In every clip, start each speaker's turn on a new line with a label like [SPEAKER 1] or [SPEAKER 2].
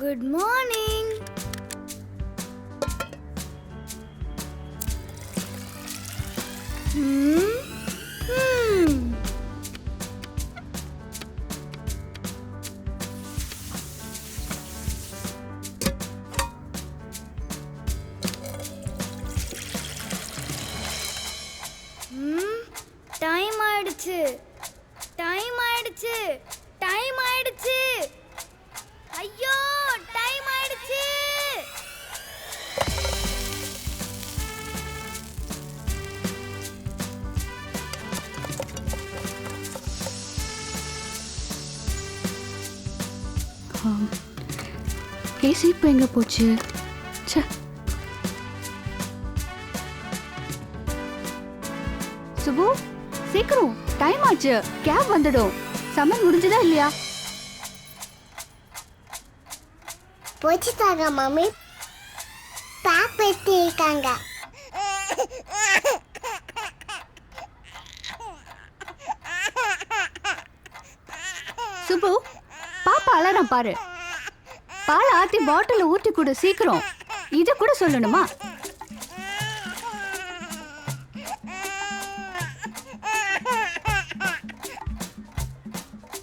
[SPEAKER 1] Good morning Hmm? Hmm. Time Hmm? ஆயிடுச்சு time ஆயிடுச்சு
[SPEAKER 2] AC இப்போ எங்கே போச்சு? ச்சே. சுபு சீக்கிரம். டைம் ஆச்சு. கேப் வந்துடும். சம்மன் முடிஞ்சதா இல்லையா?
[SPEAKER 3] போச்சுட்டாங்க மம்மி பேக் இருக்காங்க.
[SPEAKER 2] சுபு பாப்பா அலறான் பாரு. பால் ஆத்தி பாட்டில் ஊத்தி கொடு சீக்கிரம். இத கூட சொல்லணுமா?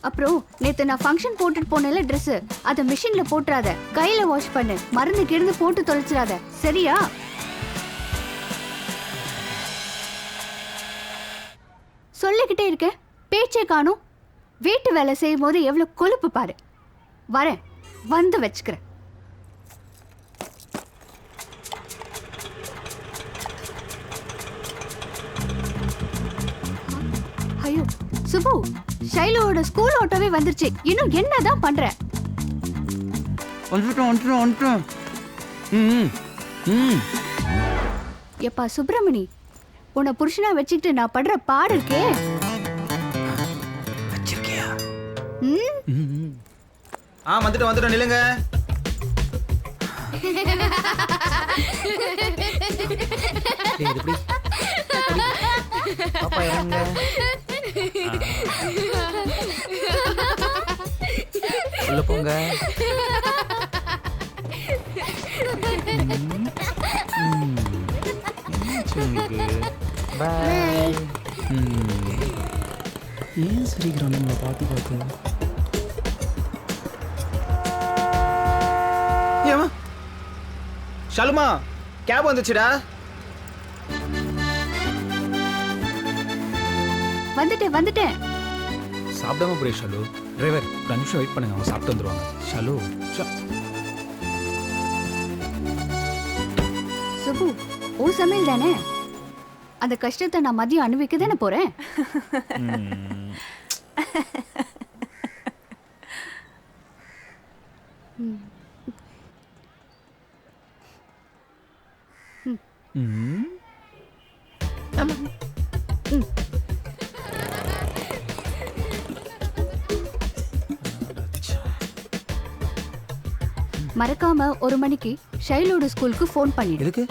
[SPEAKER 2] அப்புறம் நேத்து நான் ஃபங்க்ஷன் போட்டுட்டு போனேல ட்ரெஸ் அதை மிஷின்ல போட்டுறாத. கையில வாஷ் பண்ணு. மருந்து கிடந்து போட்டு தொலைச்சிடாத. சரியா? சொல்லிக்கிட்டே இருக்கேன். பேச்சே காணும். வீட்டு வேலை செய்யும் போது எவ்வளவு கொழுப்பு பாரு. வரேன். வந்து வச்சுக்கிறேன். ஐயோ சுபு ஷைலுவோட ஸ்கூல் ஆட்டோவே வந்துருச்சு. இன்னும் என்னதான் பண்ற?
[SPEAKER 4] வந்துட்டோம் வந்துட்டோம் வந்துட்டோம். ம் ம்
[SPEAKER 2] எப்பா சுப்பிரமணி உன்னை புருஷனா வச்சுக்கிட்டு நான் படுற பாடு இருக்கே.
[SPEAKER 4] வச்சிருக்கியா?
[SPEAKER 2] ம்?
[SPEAKER 4] ஆ வந்துட்டோம் வந்துட்டோம் நில்லுங்க. டேய், இது எப்படி? பாப்பா இறங்க உள்ள போங்க. பாய் ஏன் சிரிக்கிறோம் நம்மளை பார்த்து பார்த்து ஷாலுமா கேப் வந்துச்சுடா.
[SPEAKER 2] வந்துட்டேன் வந்துட்டேன்.
[SPEAKER 4] சாப்பிடாம போய் ஷாலு. டிரைவர் ஒரு நிமிஷம் வெயிட் பண்ணுங்க அவங்க சாப்பிட்டு வந்துருவாங்க. ஷாலு
[SPEAKER 2] சுபு உன் சமையல் தானே? அந்த கஷ்டத்தை நான் மதியம் அனுபவிக்க தானே போறேன்?
[SPEAKER 4] ம்.
[SPEAKER 2] மறக்காம ஒரு மணிக்கு ஷைலோட ஸ்கூலுக்கு ஃபோன் பண்ணிடு.
[SPEAKER 4] எதுக்கு?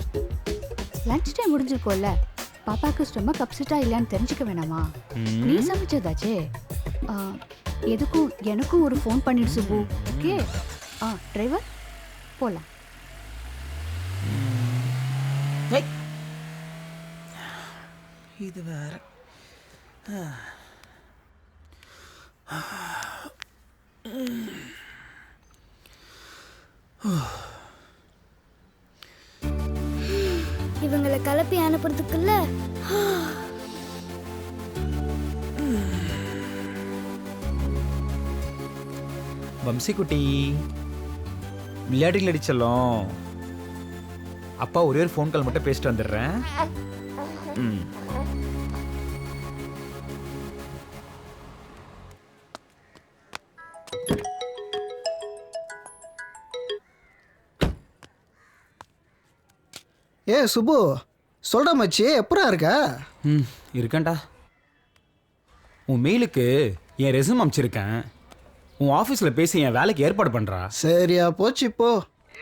[SPEAKER 2] லஞ்ச் டைம் முடிஞ்சிருக்கோல்ல பாப்பாக்கு ஸ்டொமக் அப்செட்டா இல்லையான்னு தெரிஞ்சுக்க வேணாமா. நீ சமைச்சதாச்சே? ஆ, எதுக்கும் எனக்கும் ஒரு ஃபோன் பண்ணிடு சுபு ஓகே? ஆ டிரைவர் போலாம்.
[SPEAKER 4] ஏய். இது வேற.
[SPEAKER 1] இவங்களை கிளப்பி அனுப்புறதுக்குள்ள
[SPEAKER 4] வம்சி குட்டி விளையாட்டுகள் அடிச்சலாம் அப்பா ஒரே ஒரு ஃபோன் கால் மட்டும் பேசிட்டு வந்துடுறேன். ம்.
[SPEAKER 5] ஏ சுப்பு சொல்ற மச்சி எப்படா இருக்க?
[SPEAKER 4] ம் இருக்கேன்டா. உன் மெயிலுக்கு என் ரெசும் அனுப்பிச்சிருக்கேன் உன் ஆஃபீஸில் பேசி என் வேலைக்கு ஏற்பாடு பண்ணுறா
[SPEAKER 5] சரியா போச்சு இப்போ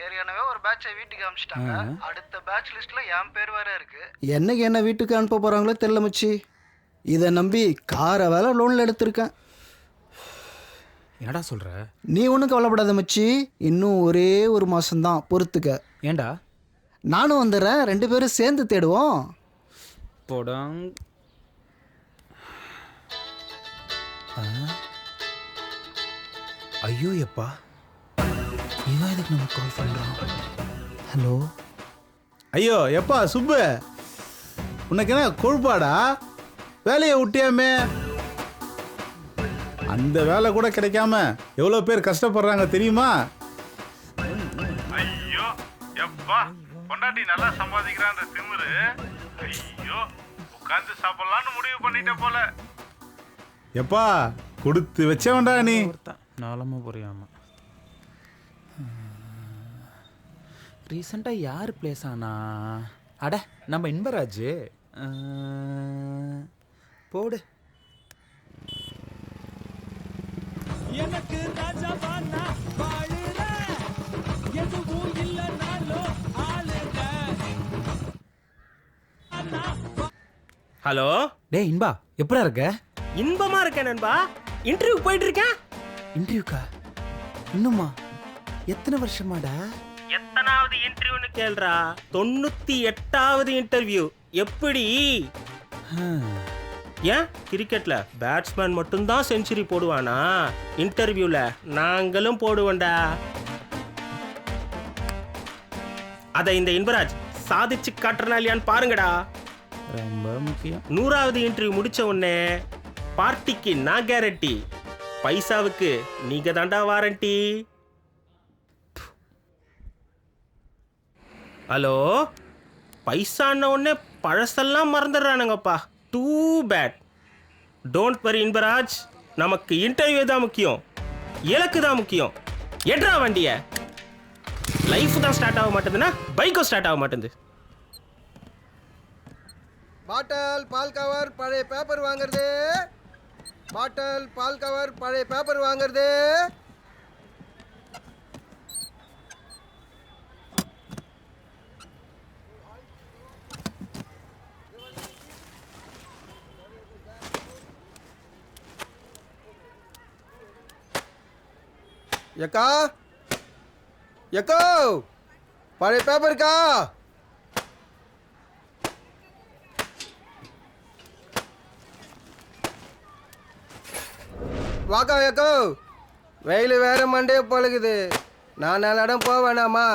[SPEAKER 5] ஏற்கனவே ஒரு பேட்சை வீட்டுக்கு அனுப்பிச்சிட்டாங்க. அடுத்த பேட்ச் லிஸ்ட்ல என் பேர் வேற இருக்கு. என்னைக்கு என்ன வீட்டுக்கு அனுப்ப போறாங்களோ தெரியல மச்சி. இதை நம்பி காரை வேலை லோன்ல எடுத்திருக்கேன்.
[SPEAKER 4] என்னடா சொல்ற?
[SPEAKER 5] நீ ஒன்றும் கவலைப்படாத மச்சி. இன்னும் ஒரே ஒரு மாசம்தான் பொறுத்துக்க.
[SPEAKER 4] ஏன்டா?
[SPEAKER 5] நானும் வந்துடுறேன். ரெண்டு பேரும் சேர்ந்து தேடுவோம்.
[SPEAKER 4] போடாங். ஆ? ஐயோ எப்பா? இவன் எதுக்கு நம்ம கால் பண்ணுறான் ஹலோ?
[SPEAKER 6] ஐயோ எப்பா சுப்பு? உனக்கு என்ன கொழுப்பாடா? வேலையை விட்டியாமே? அந்த வேலை கூட கிடைக்காம எவ்வளோ பேர் கஷ்டப்படுறாங்க தெரியுமா?
[SPEAKER 7] ஐயோ எப்பா? பொண்டாட்டி நல்லா சம்பாதிக்கிறான்ற திமிரு. ஐயோ உட்காந்து சாப்பிடலாம்னு முடிவு பண்ணிட்ட போல.
[SPEAKER 6] எப்பா கொடுத்து வச்சவன்டா நீ.
[SPEAKER 4] நாளமா புரியாம. ரீசெண்டாக யார் பிளேஸ் ஆனா? அட நம்ம இன்பராஜ். போடு.
[SPEAKER 8] ஹலோ?
[SPEAKER 4] டேய் இன்பா எப்படா இருக்க?
[SPEAKER 8] இன்பமா இருக்கேன் நண்பா. இன்டர்வியூ போயிட்டு இருக்கேன்.
[SPEAKER 4] இன்டர்வியூக்கா இன்னுமா? எத்தனை வருஷமாடா?
[SPEAKER 8] எத்தனாவது இன்டர்வியூன்னு கேள்றா? தொண்ணூத்தி எட்டாவது இன்டர்வியூ எப்படி? ஏன்? கிரிக்கெட்ல பேட்ஸ்மேன் மட்டும்தான் செஞ்சுரி போடுவானா? இன்டர்வியூல நாங்களும் போடுவோம்டா. அதை இந்த இன்பராஜ் சாதிச்சு காட்டுறனா இல்லையான்னு பாருங்கடா.
[SPEAKER 4] ரொம்ப முக்கியம்.
[SPEAKER 8] நூறாவது இன்டர்வியூ முடிச்ச உடனே பார்ட்டிக்கு நான் கேரண்டி பைசாவுக்கு நீங்க தாண்டா வாரண்டி ஹலோ? பைசான உடனே பழசெல்லாம் மறந்துடுறானுங்கப்பா. Two bad don't worry Inbaraj. நமக்கு இன்டர்வியூ தான் முக்கியம். இலக்கு தான் முக்கியம். எட்ரா வண்டிய. லைஃப் தான் ஸ்டார்ட் ஆக மாட்டேதுன்னா பைக்கும் ஸ்டார்ட் ஆக மாட்டேங்குது
[SPEAKER 9] பாட்டல் பால் கவர் பழைய பேப்பர் வாங்குறது. பாட்டல் பால் கவர் பழைய பேப்பர் வாங்குறது. எக்கா? எக்கோ? பழைய பேப்பருக்கா வாக்கா ஏக்கோ வெயில் வேற மண்டே பழகுது. நான் நாலு இடம் போக வேணாமா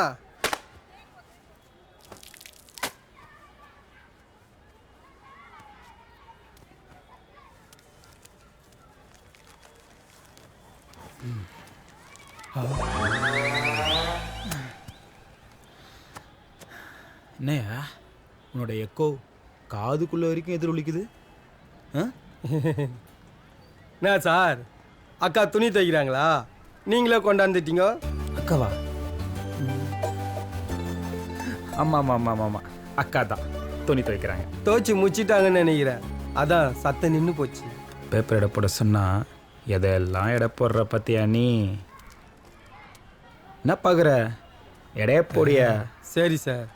[SPEAKER 4] என்னையா? உன்னோட எக்கோ காதுக்குள்ள வரைக்கும் எதிரொலிக்குது. ஆ?
[SPEAKER 9] என்ன சார்? அக்கா துணி தைக்கிறாங்களா? நீங்களே கொண்டாந்துட்டீங்க.
[SPEAKER 4] அக்காவா? ஆமாம் ஆமாம் ஆமாம் ஆமாம் அக்கா தான். துணி துவைக்கிறாங்க.
[SPEAKER 9] துவைச்சு முச்சிட்டாங்கன்னு நினைக்கிறேன். அதான் சத்தம் நின்று போச்சு.
[SPEAKER 4] பேப்பர் எடை போட சொன்னா எதையெல்லாம் எடை போடுற பத்தியா நீ? என்ன பார்க்குற எடைய போடிய?
[SPEAKER 9] சரி சார்.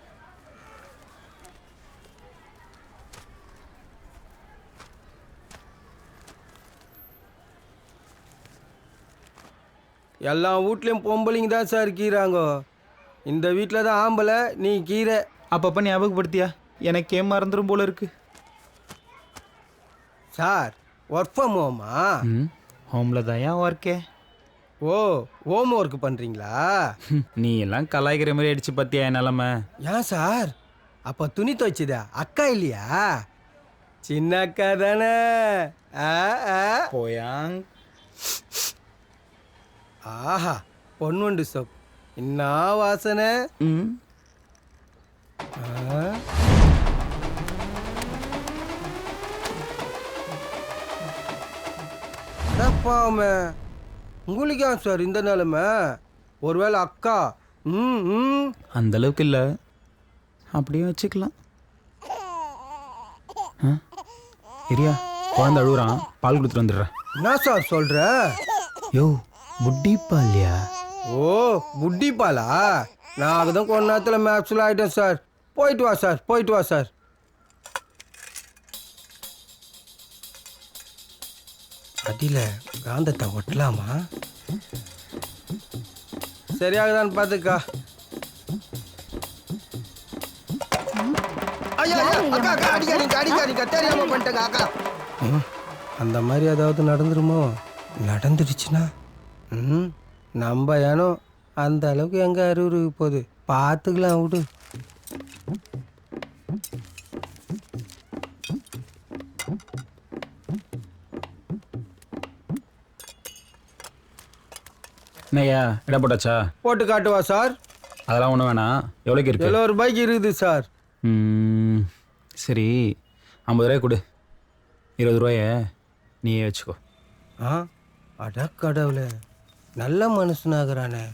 [SPEAKER 9] எல்லா வீட்லேயும் பொம்பளைங்க தான் சார் கீறாங்க. இந்த வீட்டில் தான் ஆம்பளை நீ கீரை.
[SPEAKER 4] அப்பப்போ ஞாபகப்படுத்தியா? எனக்கே மறந்துடும் போல இருக்கு.
[SPEAKER 9] சார் ஒர்க் ஃப்ரம் ஹோமா
[SPEAKER 4] ஹோமில் தான் ஏன் ஒர்க்கே
[SPEAKER 9] ஓ ஹோம் ஒர்க் பண்ணுறீங்களா
[SPEAKER 4] நீ எல்லாம் கலாய்க்கிற மாதிரி அடிச்சு பார்த்தியா என் நிலமை?
[SPEAKER 9] ஏன் சார்? அப்போ துணி துவைச்சதா? அக்கா இல்லையா? சின்ன அக்கா தானே. ஆ ஆ.
[SPEAKER 4] போயாங்
[SPEAKER 9] ஆஹா பொன்வண்டு சோப். என்ன வாசனை?
[SPEAKER 4] ம்.
[SPEAKER 9] ஆ? அடப்பாவமே உங்களுக்கு ஏன் சார் இந்த நிலைமை? ஒருவேளை அக்கா ம் ம்.
[SPEAKER 4] அந்த அளவுக்கு இல்லை. அப்படியே வச்சுக்கலாம்? இரியா குழந்தை அழுகுறான் பால் கொடுத்துட்டு வந்துடுறேன்.
[SPEAKER 9] என்ன சார் சொல்ற?
[SPEAKER 4] யோ புட்டி பால்யா
[SPEAKER 9] ஓ புட்டி பாலா நான் அதுதான் கொஞ்ச நேரத்தில் மேப்ஸில் ஆகிட்டேன் சார் போயிட்டு வா சார் போயிட்டு வா சார் அடியில் காந்தத்தை ஒட்டலாமா? சரியாகுதான்னு பார்த்துக்கா அந்த மாதிரி ஏதாவது நடந்துருமோ? நடந்துடுச்சுன்னா? ம் நம்ம ஏனோ அந்த அளவுக்கு எங்க அறிவு போகுது? பார்த்துக்கலாம் விடு.
[SPEAKER 4] என்னய்யா இடம் போட்டாச்சா?
[SPEAKER 9] போட்டு காட்டுவா சார்?
[SPEAKER 4] அதெல்லாம் ஒன்றும் வேணாம். எவ்வளோக்கு இருக்கு?
[SPEAKER 9] எழுபது ரூபாய்க்கு இருக்குது சார்?
[SPEAKER 4] ம், சரி. ஐம்பது ரூபாய் கொடு. இருபது ரூபாய நீயே வச்சுக்கோ.
[SPEAKER 9] ஆ அடக்கடவுளே. நல்ல மனுஷனாகிறானே.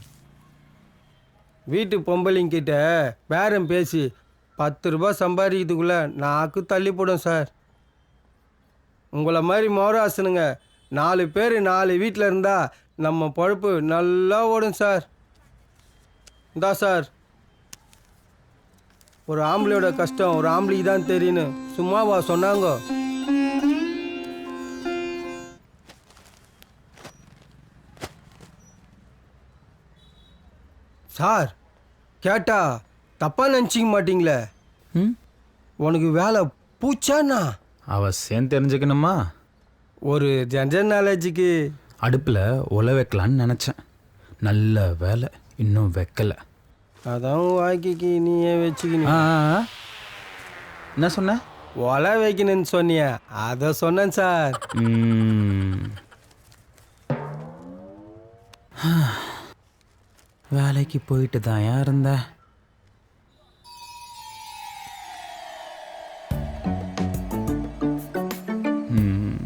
[SPEAKER 9] வீட்டு பொம்பளைங்கிட்ட பேரம் பேசி பத்து ரூபாய் சம்பாதிக்கிறதுக்குள்ளே நாக்கு தள்ளி போடும் சார். உங்களை மாதிரி மோராசனுங்க நாலு பேர் நாலு வீட்டில் இருந்தால் நம்ம பொழப்பு நல்லா ஓடும் சார். இந்தா சார். ஒரு ஆம்பளையோட கஷ்டம் ஒரு ஆம்பளைக்கு தான் தெரியுன்னு சும்மாவா சொன்னாங்க. சார் கேட்டா தப்பா நினச்சிக்க மாட்டீங்களே.
[SPEAKER 4] ம்?
[SPEAKER 9] உனக்கு வேலை பூச்சாண்ணா.
[SPEAKER 4] அவசியம் தெரிஞ்சுக்கணுமா?
[SPEAKER 9] ஒரு ஜென்ரல் நாலேஜுக்கு.
[SPEAKER 4] அடுப்பில் உல வைக்கலான்னு நினச்சேன். நல்ல வேலை இன்னும் வைக்கல.
[SPEAKER 9] அதான் வாழ்க்கைக்கு நீயே வச்சுக்கினி
[SPEAKER 4] ஆ ஆ, ஆ. என்ன சொன்ன?
[SPEAKER 9] ஒலை வைக்கணும்னு சொன்னிய அதை சொன்னேன் சார்.
[SPEAKER 4] ம். வேலைக்கு போயிட்டு தான் இருந்த? ம்.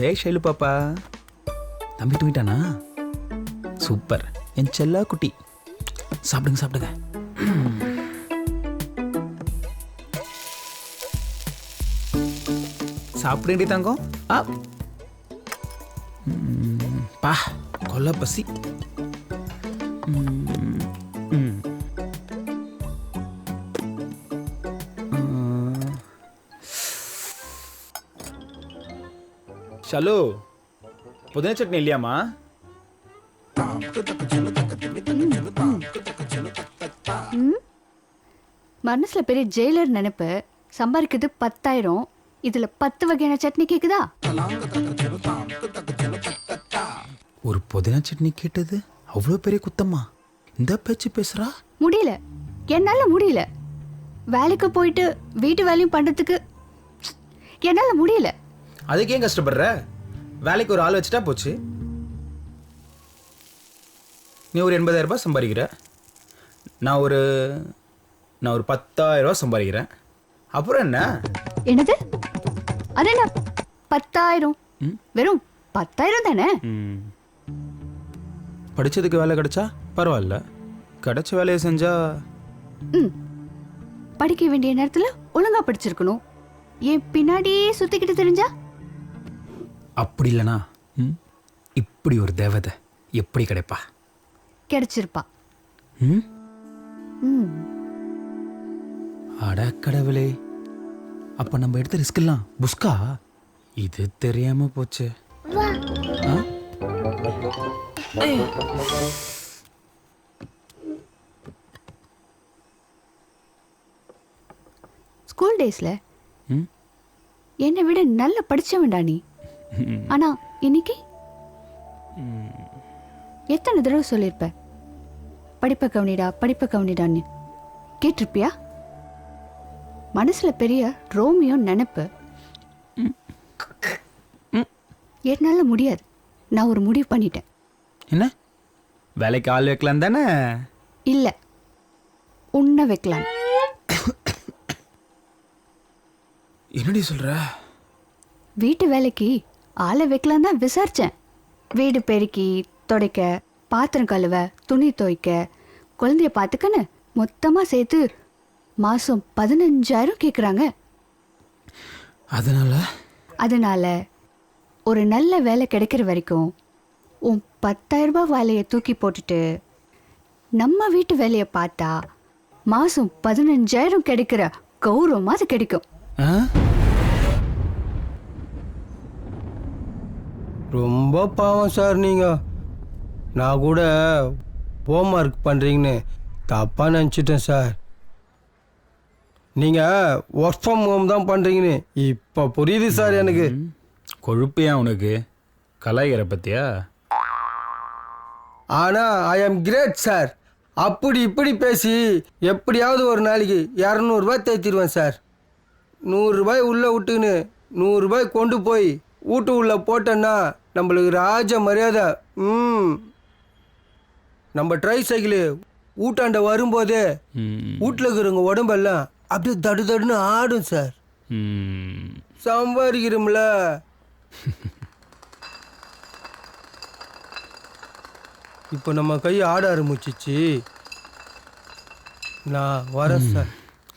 [SPEAKER 4] ஏய் ஷைலு பாப்பா. தம்பி தூங்கிட்டானா? சூப்பர். என் செல்லா குட்டி. சாப்பிடுங்க சாப்பிடுங்க. சாப்பிடுங்கடி தங்கம். ஆ பா கொல்ல பசி. ஷலு புதினா சட்னி இல்லையாம்மா
[SPEAKER 2] மனசுல பெரிய ஜெயிலர் நினைப்பு சம்பாதிக்கிறது பத்தாயிரம் இதுல பத்து வகையான சட்னி கேக்குதா
[SPEAKER 4] ஒரு புதினா சட்னி கேட்டது? அவ்வளோ பெரிய குத்தம்மா இந்த பேச்சு பேசுறா?
[SPEAKER 2] முடியல. என்னால முடியல. வேலைக்கு போயிட்டு வீட்டு வேலையும் பண்றதுக்கு என்னால முடியல.
[SPEAKER 4] அதுக்கு ஏன் கஷ்டப்படுற? வேலைக்கு ஒரு ஆள் வச்சுட்டா போச்சு. நீ ஒரு எண்பதாயிரம் ரூபாய் சம்பாதிக்கிற. நான் ஒரு நான் ஒரு பத்தாயிரம் ரூபாய் சம்பாதிக்கிறேன் அப்புறம் என்ன?
[SPEAKER 2] என்னது? அது என்ன? பத்தாயிரம்? வெறும் பத்தாயிரம் தானே?
[SPEAKER 4] ம். படிச்சதுக்கு வேலை கிடைச்சா பரவாயில்ல. கிடைச்ச வேலையை செஞ்சா
[SPEAKER 2] ம். படிக்க வேண்டிய நேரத்துல ஒழுங்கா படிச்சிருக்கணும். என் பின்னாடியே சுத்திக்கிட்டு தெரிஞ்சா?
[SPEAKER 4] அப்படி இல்லைனா ம், இப்படி ஒரு தேவதை எப்படி கிடைப்பா?
[SPEAKER 2] கிடைச்சிருப்பா.
[SPEAKER 4] ம்?
[SPEAKER 2] ம்.
[SPEAKER 4] அட கடவுளே. அப்ப நம்ம எடுத்த ரிஸ்க் எல்லாம் புஸ்கா இது தெரியாம போச்சு. ஆ?
[SPEAKER 2] ஸ்கூல் டேஸ்ல
[SPEAKER 4] ம்?
[SPEAKER 2] என்னை விட நல்ல படிச்சவன்டா நீ. ஆனா இன்னைக்கு? எத்தனை தடவை சொல்லியிருப்ப படிப்பை கவனிடா படிப்பை கவனிடான்னு. கேட்டிருப்பியா? மனசுல பெரிய ரோமியோ நினைப்பு. என்னால முடியாது. நான் ஒரு முடிவு பண்ணிட்டேன்.
[SPEAKER 4] என்ன? வேலைக்கு ஆள் வைக்கலாம் தானே?
[SPEAKER 2] இல்ல. உன்னை வைக்கலாம்
[SPEAKER 4] என்னடி சொல்ற?
[SPEAKER 2] வீட்டு வேலைக்கு ஆளை வைக்கலாம் தான் விசாரிச்சேன். வீடு பெருக்கி துடைக்க பாத்திரம் கழுவ துணி துவைக்க குழந்தைய பார்த்துக்கன்னு மொத்தமாக சேர்த்து மாதம் பதினஞ்சாயிரம் கேட்குறாங்க
[SPEAKER 4] அதனால?
[SPEAKER 2] அதனால ஒரு நல்ல வேலை கிடைக்கிற வரைக்கும் உன் பத்தாயிரம் ரூபாய் வேலையை தூக்கி போட்டுட்டு நம்ம வீட்டு வேலையை பார்த்தா மாதம் பதினஞ்சாயிரம் கிடைக்கிற கௌரவமாக அது கிடைக்கும்.
[SPEAKER 4] ஆ?
[SPEAKER 9] ரொம்ப பாவம் சார் நீங்கள் நான் கூட ஹோம்ஒர்க் பண்ணுறீங்கன்னு தப்பாக நினச்சிட்டேன் சார். நீங்கள் ஒர்க் ஃப்ரம் ஹோம் தான் பண்ணுறீங்கன்னு இப்போ புரியுது சார் எனக்கு.
[SPEAKER 4] கொழுப்பியா உனக்கு? கலாய்கிற பத்தியா?
[SPEAKER 9] ஆனால் ஐ ஆம் கிரேட் சார் அப்படி இப்படி பேசி எப்படியாவது ஒரு நாளைக்கு இரநூறுபா தேத்திடுவேன் சார் நூறுரூபாய் உள்ளே விட்டுக்கின்னு நூறுரூபாய் கொண்டு போய் வீட்டு உள்ளே போட்டேன்னா நம்மளுக்கு ராஜ மரியாதை. ம். நம்ம ட்ரை சைக்கிள் ஊட்டாண்ட வரும்போதே வீட்டில் இருக்கிறவங்க உடம்பெல்லாம் அப்படியே தடு தடுன்னு ஆடும் சார். சம்பாதிக்கிறோம்ல. இப்போ நம்ம கை ஆட ஆரம்பிச்சிச்சு. நான் வரேன் சார்.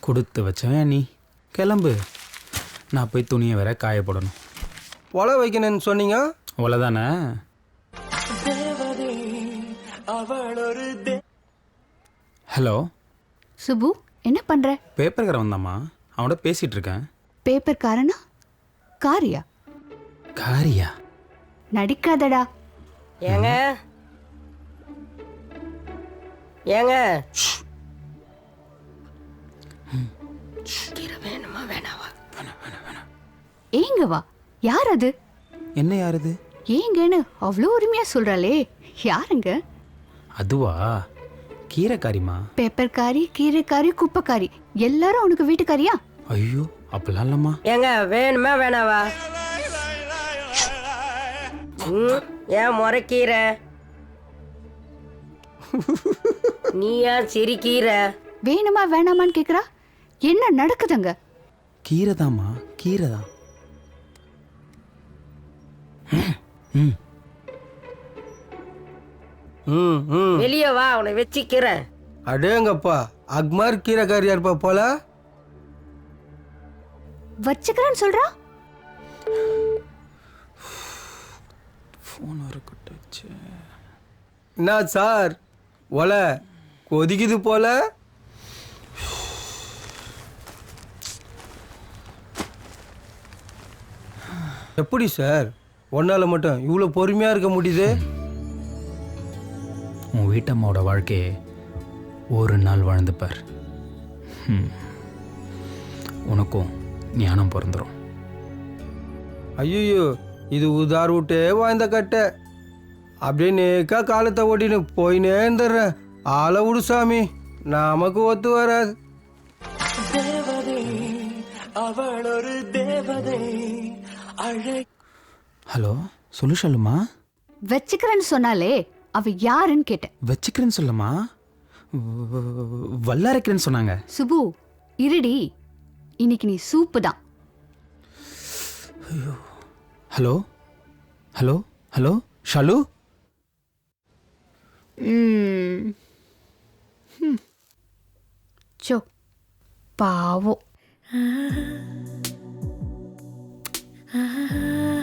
[SPEAKER 4] கொடுத்து வச்சவன் நீ கிளம்பு. நான் போய் துணியை வேற காய போடணும்
[SPEAKER 9] ஒலை வைக்கணும்னு சொன்னீங்க?
[SPEAKER 4] அவ்வளோதானே ஹலோ?
[SPEAKER 2] சுபு என்ன பண்ற?
[SPEAKER 4] பேப்பர்காரன் வந்தாம்மா. அவனோட பேசிட்டு இருக்கேன்.
[SPEAKER 2] பேப்பர் காரனா காரியா?
[SPEAKER 4] காரியா?
[SPEAKER 2] நடிக்காதடா.
[SPEAKER 10] ஏங்க ஏங்க?
[SPEAKER 2] ஏங்க வா. யார் அது?
[SPEAKER 4] என்ன யாருது
[SPEAKER 2] ஏங்கன்னு அவ்வளோ உரிமையா சொல்றாளே. யாருங்க?
[SPEAKER 4] அதுவா? கீரைக்காரிமா
[SPEAKER 2] பேப்பர்காரி கீரைக்காரி குப்பைக்காரி. எல்லாரும் உனக்கு வீட்டுக்காரியா?
[SPEAKER 4] ஐயோ அப்பெல்லாம் இல்லைம்மா.
[SPEAKER 10] ஏங்க வேணுமா வேணாவா? ம், ஏன் முறைக்கீர நீ ஏன் சிரிக்கீர
[SPEAKER 2] வேணுமா வேணாமான்னு கேக்குறா? என்ன நடக்குதுங்க?
[SPEAKER 4] கீரை தாம்மா கீரை தான் ம்.
[SPEAKER 9] ம் ம்.
[SPEAKER 10] வெளியே வா உன்னை வச்சுக்கிறேன்.
[SPEAKER 9] அடேங்கப்பா அக்மார் கீரைக்காரியா இருப்பா போல?
[SPEAKER 2] வச்சுக்கிறேன்னு சொல்றா?
[SPEAKER 4] ஃபோன் வர
[SPEAKER 9] சார்? ஒலை கொதிக்குது போல. எப்படி சார்? ஒன்னால மட்டும் இவ்வளோ பொறுமையாக இருக்க முடியுது?
[SPEAKER 4] உன் வீட்டம்மாவோட வாழ்க்கையை ஒரு நாள் வாழ்ந்துப்பார் ம். உனக்கும் ஞானம் பிறந்துடும்
[SPEAKER 9] ஐயோ இது உதார் விட்டே வாழ்ந்த கட்டை. அப்படியே நேக்கா காலத்தை ஓட்டின்னு போயினே இருந்துடுறேன். ஆளை விடு சாமி நமக்கு ஒத்து வராது.
[SPEAKER 4] ஹலோ சொல்லு சொல்லுமா?
[SPEAKER 2] வச்சுக்கிறேன்னு சொன்னாலே அவ யாருன்னு கேட்டேன்.
[SPEAKER 4] வச்சுக்கிறேன்னு சொல்லுமா? வல்லாரைக்கிறேன்னு சொன்னாங்க.
[SPEAKER 2] சுபு இருடி இன்னைக்கு நீ சூப்பு தான்.
[SPEAKER 4] Hello? Hello? Hello? Shalu?
[SPEAKER 2] So பாவம்
[SPEAKER 1] ஆ